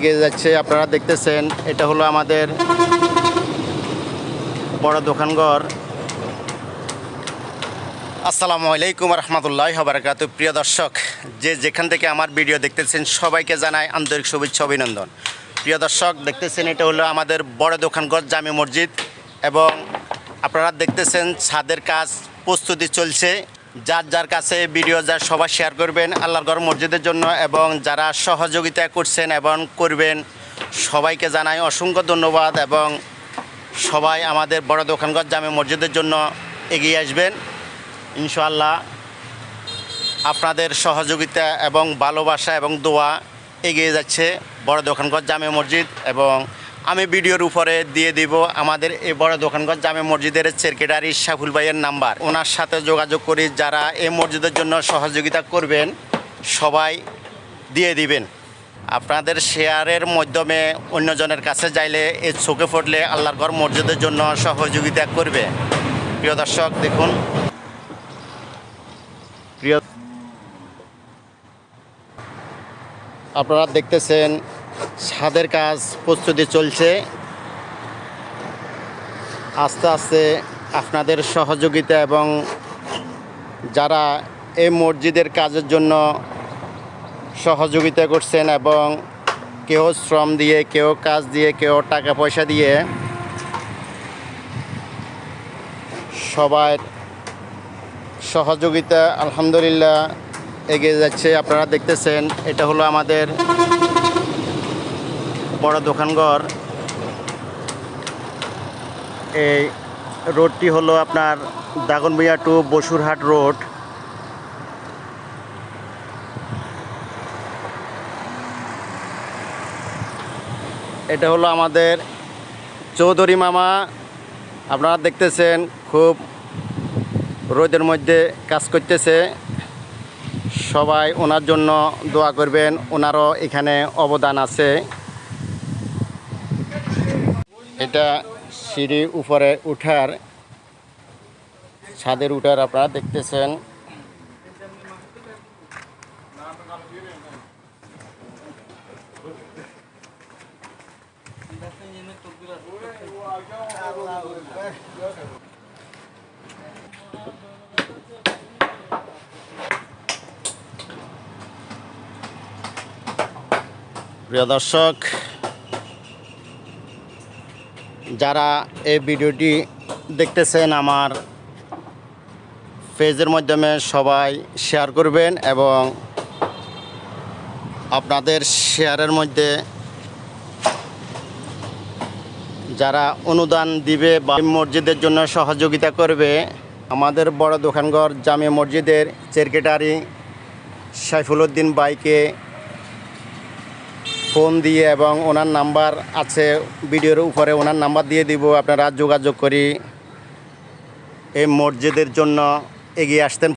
এগিয়ে যাচ্ছে, আপনারা দেখতেছেন, এটা হলো আমাদের বড় দোকানঘর। আসসালামু আলাইকুম রহমতুল্লাহ বারাকাতু প্রিয় দর্শক, যে যেখান থেকে আমার ভিডিও দেখতেছেন, সবাইকে জানাই আন্তরিক শুভেচ্ছা, অভিনন্দন। প্রিয় দর্শক, দেখতেছেন, এটা হলো আমাদের বড় দোকানঘর, জামে মসজিদ। এবং আপনারা দেখতেছেন, ছাদের কাজ প্রস্তুতি চলছে। যার যার কাছে ভিডিও যার সবাই শেয়ার করবেন, আল্লাহর ঘর মসজিদের জন্য এবং যারা সহযোগিতা করছেন এবং করবেন, সবাইকে জানাই অসংখ্য ধন্যবাদ এবং সবাই আমাদের বড় দোকানঘর জামে মসজিদের জন্য এগিয়ে আসবেন। ইনশাআল্লাহ আপনাদের সহযোগিতা এবং ভালোবাসা এবং দোয়া এগিয়ে যাচ্ছে বড় দোকানঘর জামে মসজিদ এবং আমি ভিডিওর উপরে দিয়ে দিব আমাদের এই বড় দোকানঘর জামে মসজিদের সেক্রেটারি শাহুল ভাইয়ের নাম্বার। ওনার সাথে যোগাযোগ করি, যারা এই মসজিদের জন্য সহযোগিতা করবেন, সবাই দিয়ে দিবেন। আপনাদের শেয়ারের মাধ্যমে অন্যজনের কাছে যাইলে এই চোখে পড়লে আল্লাহর ঘর মসজিদের জন্য সহযোগিতা করবে। প্রিয় দর্শক, দেখুন। প্রিয় আপনারা দেখতেছেন ছাদের কাজ প্রস্তুতি চলছে। আস্তে আস্তে আপনাদের সহযোগিতা এবং যারা এই মসজিদের কাজের জন্য সহযোগিতা করছেন এবং কেউ শ্রম দিয়ে, কেউ কাজ দিয়ে, কেউ টাকা পয়সা দিয়ে সবাই সহযোগিতা আলহামদুলিল্লাহ এগিয়ে যাচ্ছে। আপনারা দেখতেছেন, এটা হলো আমাদের বড় দোকানঘর। এই রোডটি হলো আপনার দাগনভূঞা টু বসুরহাট রোড। এটা হলো আমাদের চৌধুরী মামা। আপনারা দেখতেছেন খুব রোদের মধ্যে কাজ করতেছে। সবাই ওনার জন্য দোয়া করবেন, ওনারও এখানে অবদান আছে। এটা সিঁড়ি উপরে উঠার ছাদের উঠার আপনারা দেখতেছেন। প্রিয় দর্শক যারা এই ভিডিওটি দেখতেছেন আমার পেজের মাধ্যমে সবাই শেয়ার করবেন এবং আপনাদের শেয়ারের মধ্যে যারা অনুদান দিবে বা মসজিদের জন্য সহযোগিতা করবে, আমাদের বড় দোকানঘর জামে মসজিদের সেক্রেটারি সাইফুল উদ্দিন বাইকে ফোন দিয়ে এবং ওনার নাম্বার আছে, ভিডিওর উপরে ওনার নাম্বার দিয়ে দিব, আপনারা যোগাযোগ করি। এই মসজিদের জন্য এগিয়ে আসতেন।